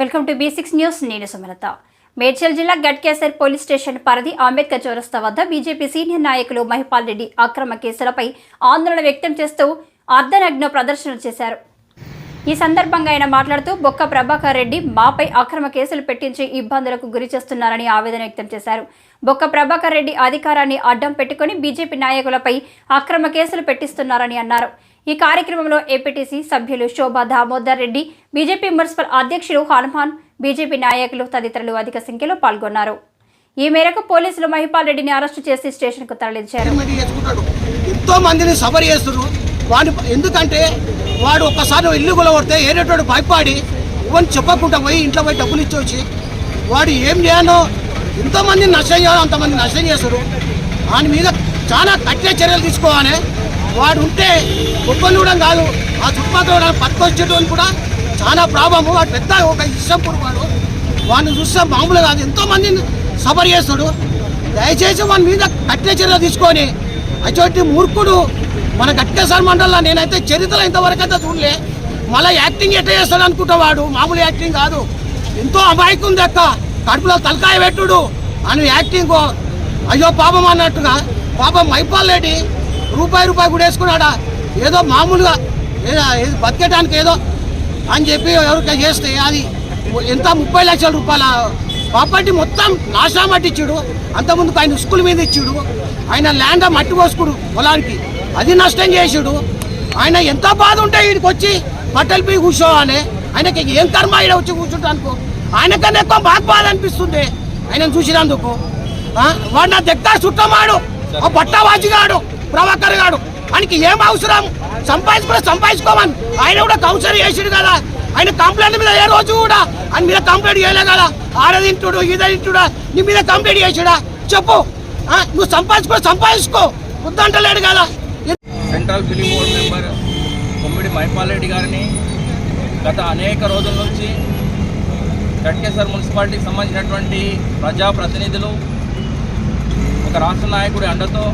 Welcome to B six news నేను సుమలత. మేడ్చల్ జిల్లా Ghatkesar police station పరిధి అంబేద్కర్ చౌరస్తా వద్ద బీజేపీ సీనియర్ నాయకులు మహిపాల్ రెడ్డి అక్రమ కేసులపై ఆందోళన వ్యక్తం చేస్తూ అర్ధనగ్న ప్రదర్శన చేశారు. ఈ సందర్భంగా ఆయన మాట్లాడుతూ బొక్క ప్రభాకర్ రెడ్డి మాపై అక్రమ కేసులు పెట్టించి ఇబ్బందులకు గురి చేస్తున్నారని ఆవేదన వ్యక్తం చేశారు. బొక్క ప్రభాకర్ రెడ్డి అధికారాన్ని అడ్డం పెట్టుకుని బీజేపీ నాయకులపై అక్రమ కేసులు పెట్టిస్తున్నారని అన్నారు. ఈ కార్యక్రమంలో ఏపీటీసీ సభ్యులు శోభా దామోదర్ రెడ్డి బీజేపీ మున్సిపల్ అధ్యక్షులు హనుమాన్ బీజేపీ నాయకులు తదితరులు అధిక సంఖ్యలో పాల్గొన్నారు. ఈ మేరకు పోలీసులు మహిపాల్ రెడ్డిని అరెస్టు చేసి స్టేషన్కు తరలించారు. ఎంతో మందిని సబరి చేస్తున్నారు. వాడు ఎందుకంటే వాడు ఒక్కసారి ఇల్లు కొలగొడితే ఏరేటోడు భయపడి ఇవన్నీ చెప్పకుండా పోయి ఇంట్లో పోయి డబ్బులు ఇచ్చి వచ్చి వాడు ఏం చేయనో ఎంతో మందిని నష్టం చేయాలో అంతమంది నష్టం చేస్తారు దాని మీద చాలా కఠిన చర్యలు తీసుకోవాలి వాడు ఉంటే ఒక్కరు కూడా కాదు ఆ చుట్టుపక్కల పట్టుకొచ్చేటోని కూడా చాలా ప్రాబ్లము. వాడు పెద్ద ఒక ఇష్టం వాడు. వాడిని చూస్తే మామూలు కాదు. ఎంతోమందిని సఫర్ చేస్తాడు. దయచేసి వాని మీద కఠిన చర్యలు తీసుకొని అటువంటి మూర్ఖుడు మన గట్కేశ్వర మండలంలో నేనైతే చరిత్ర ఇంతవరకు అయితే చూడలే. మళ్ళీ యాక్టింగ్ ఎట్లా చేస్తాడు అనుకుంటా వాడు. మామూలు యాక్టింగ్ కాదు. ఎంతో అమాయకు ఉంది అక్క. కడుపులో తలకాయ పెట్టుడు. అని యాక్టింగ్ అయ్యో పాపం అన్నట్టుగా. పాపం మైపాల్ రెడ్డి రూపాయి రూపాయి కూడా వేసుకున్నాడా? ఏదో మామూలుగా ఏదో ఏదో ఏదో అని చెప్పి ఎవరికైనా చేస్తే అది ఎంత ముప్పై లక్షల రూపాయల ప్రాపర్టీ మొత్తం నాశనం పట్టించుడు. అంతకుముందుకు ఆయన స్కూల్ మీద ఇచ్చాడు. ఆయన ల్యాండ్ మట్టి పోసుకుడు పొలానికి. అది నష్టం చేసాడు. ఆయన ఎంత బాధ ఉంటే వీడికి వచ్చి బట్టలు పీ కూర్చోవాలి. ఆయనకి ఏం కర్మ? ఈడ వచ్చి కూర్చుంటానుకో ఆయనకన్నా ఎక్కువ బాగా బాధ అనిపిస్తుంది ఆయన చూసినందుకు. వాడు నా దగ్గర చుట్టమాడు. ఆ బట్టవాజిగాడు ప్రభాకర్ గారు. ఆయనకి ఏం అవసరం? సంపాదించుకుని సంపాదించుకోమని. ఆయన కూడా కౌన్సిల్ చేసాడు కదా. ఆయన కంప్లైంట్ మీద ఏ రోజు కూడా ఆయన మీద కంప్లైంట్ చేయలే కదా. ఆడదింటుడు తింటుడు నీ మీద కంప్లైంట్ చేసాడా? చెప్పు. నువ్వు సంపాదించుకో సంపాదించుకో. వద్దంటలేడు కదా. Central film board member Kommidi Mahipal Reddy గారిని గత అనేక రోజుల నుంచి గట్కేసర్ మున్సిపాలిటీకి సంబంధించినటువంటి ప్రజాప్రతినిధులు ఒక రాష్ట్ర నాయకుడి అండతో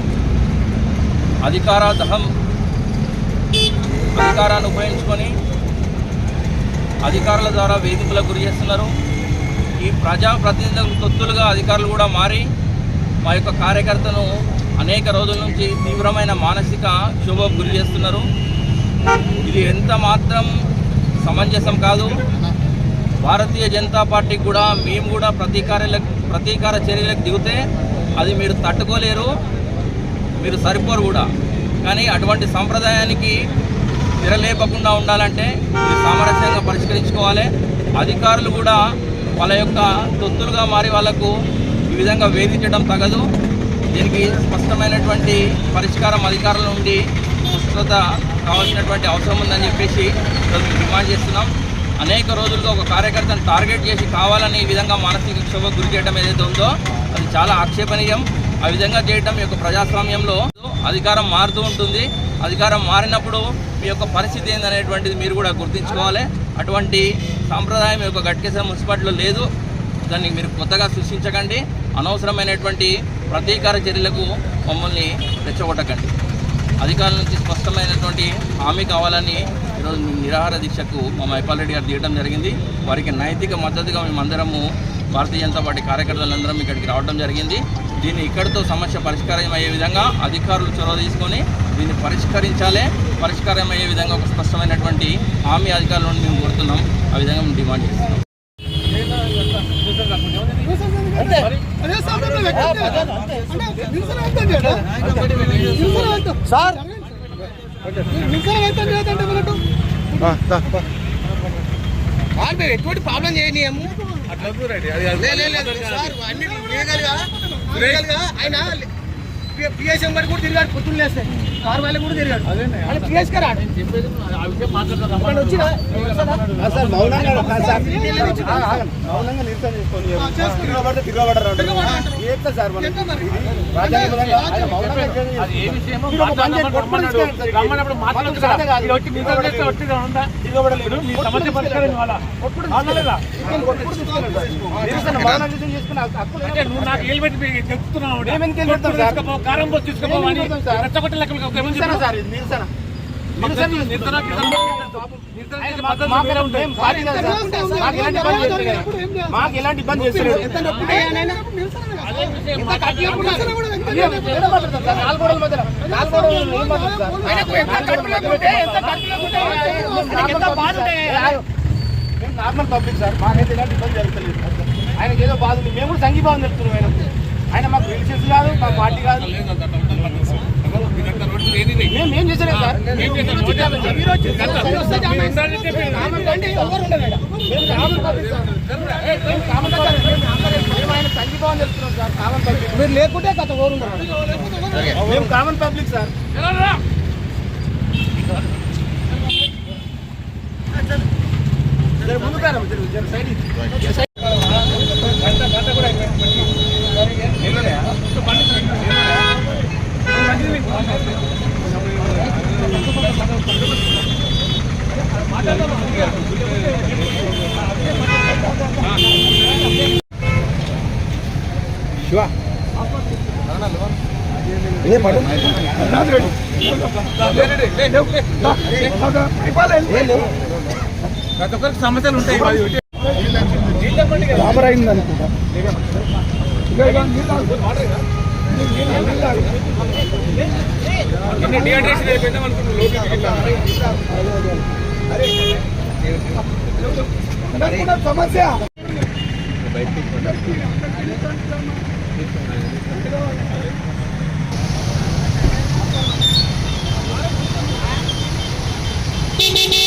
అధికార దహం అధికారాన్ని ఉపయోగించుకొని అధికారుల ద్వారా వేధింపులకు గురి చేస్తున్నారు. ఈ ప్రజాప్రతినిధులకు తొత్తులుగా అధికారులు కూడా మారి మా యొక్క కార్యకర్తను అనేక రోజుల నుంచి తీవ్రమైన మానసిక క్షోభకు గురి చేస్తున్నారు. ఇది ఎంత మాత్రం సమంజసం కాదు. భారతీయ జనతా పార్టీకి కూడా మేము కూడా ప్రతీకార ప్రతీకార చర్యలకు దిగితే అది మీరు తట్టుకోలేరు. మీరు సరిపోరు కూడా. కానీ అటువంటి సంప్రదాయానికి తిరలేపకుండా ఉండాలంటే సామరస్యంగా పరిష్కరించుకోవాలి. అధికారులు కూడా వాళ్ళ యొక్క తొత్తులుగా మారి వాళ్ళకు ఈ విధంగా వేధించడం తగదు. దీనికి స్పష్టమైనటువంటి పరిష్కారం అధికారుల నుండి స్పష్టత కావాల్సినటువంటి అవసరం ఉందని చెప్పేసి డిమాండ్ చేస్తున్నాం. అనేక రోజులుగా ఒక కార్యకర్తను టార్గెట్ చేసి కావాలని ఈ విధంగా మానసిక క్షోభకు గురి చేయడం ఏదైతే ఉందో అది చాలా ఆక్షేపణీయం. ఆ విధంగా చేయడం యొక్క ప్రజాస్వామ్యంలో అధికారం మారుతూ ఉంటుంది. అధికారం మారినప్పుడు మీ యొక్క పరిస్థితి ఏందనేటువంటిది మీరు కూడా గుర్తుంచుకోవాలి. అటువంటి సాంప్రదాయం యొక్క గట్కేశ్వర మున్సిపాలిటీలో లేదు. దాన్ని మీరు కొత్తగా సృష్టించకండి. అనవసరమైనటువంటి ప్రతీకార చర్యలకు మమ్మల్ని రెచ్చగొట్టకండి. అధికారుల నుంచి స్పష్టమైనటువంటి హామీ కావాలని ఈరోజు నిరాహార దీక్షకు మా మైపాల్ రెడ్డి గారు తీయడం జరిగింది. వారికి నైతిక మద్దతుగా మేమందరము భారతీయ జనతా పార్టీ కార్యకర్తలందరం ఇక్కడికి రావడం జరిగింది. దీన్ని ఇక్కడితో సమస్య పరిష్కారం అయ్యే విధంగా అధికారులు చొరవ తీసుకొని దీన్ని పరిష్కరించాలి పరిష్కారం అయ్యే విధంగా ఒక స్పష్టమైనటువంటి హామీ అధికారుల నుండి మేము కోరుతున్నాం. ఆ విధంగా మేము డిమాండ్ చేస్తున్నాం. సార్ ఎటువంటి ప్రాబ్లం చేయనీయము? లే, లే, ఆయన పిఎస్ఎం గారు కూడా తిరిగాడు పొద్దున్న లేస్తే. కారు వాళ్ళకి కూడా తిరిగాడు. ఆయన పిఎస్ గారు నువ్వు నాకు పెట్టి చెప్తున్నావు కారం పోసి తీసుకోపో మేము అని ఎందుకు పెడతాం సార్? రెచ్చగొట్టే లెక్కలు మాకు- ఎలాంటి- ఇబ్బంది? నాలుగు గోడల. నాలుగు గోడల? మేము నార్మల్ పబ్లిక్ సార్ మాకైతే ఎలాంటి ఇబ్బంది జరుగుతలేదు ఆయనకి ఏదో బాధ ఉంది మేము కూడా సంఘీభావం చెప్తున్నాం ఆయన ఆయన మాకు రిలేషన్స్ కాదు మా పార్టీ కాదు. మేము ఏం చేసలేదు సార్. మేము. Common public. ఎవరు ఉండరు ఈడ. మేము కామన్ పబ్లిక్ సార్. మేము కామన్ పబ్లిక్. మేము ఆయన సంఘీభావం చెప్తున్నాం సార్ కామన్ పబ్లిక్ మీరు లేకుంటే గత ఓరు మేము కామన్ పబ్లిక్ సార్ జర ముందుకు ఇచ్చి. ప్రతి ఒక్కరికి సమస్యలు ఉంటాయి రామరాయింది అనుకుంటా ఎన్ని డిహైడ్రేషన్ అయిపోయిందా అనుకుంటున్నాను లోపలికి Thank you.